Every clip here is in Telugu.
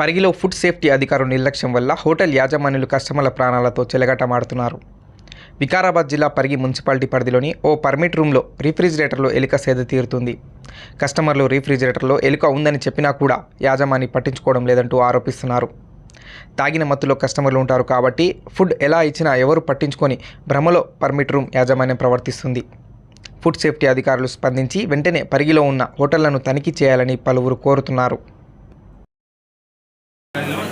పరిగిలో ఫుడ్ సేఫ్టీ అధికారుల నిర్లక్ష్యం వల్ల హోటల్ యాజమాన్యులు కస్టమర్ల ప్రాణాలతో చెలగటమాడుతున్నారు. వికారాబాద్ జిల్లా పరిగి మున్సిపాలిటీ పరిధిలోని ఓ పర్మిట్ రూమ్లో రిఫ్రిజిరేటర్లో ఎలుక సేద తీరుతుంది. కస్టమర్లు రిఫ్రిజిరేటర్లో ఎలుక ఉందని చెప్పినా కూడా యాజమాని పట్టించుకోవడం లేదంటూ ఆరోపిస్తున్నారు. తాగిన మత్తులో కస్టమర్లు ఉంటారు కాబట్టి ఫుడ్ ఎలా ఇచ్చినా ఎవరు పట్టించుకొని భ్రమలో పర్మిట్ రూమ్ యాజమాన్యం ప్రవర్తిస్తుంది. ఫుడ్ సేఫ్టీ అధికారులు స్పందించి వెంటనే పరిగిలో ఉన్న హోటళ్ళను తనిఖీ చేయాలని పలువురు కోరుతున్నారు.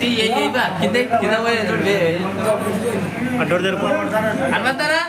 కింద కింద పోయి అడ్డోర్ దగ్గర హనుమంతారా?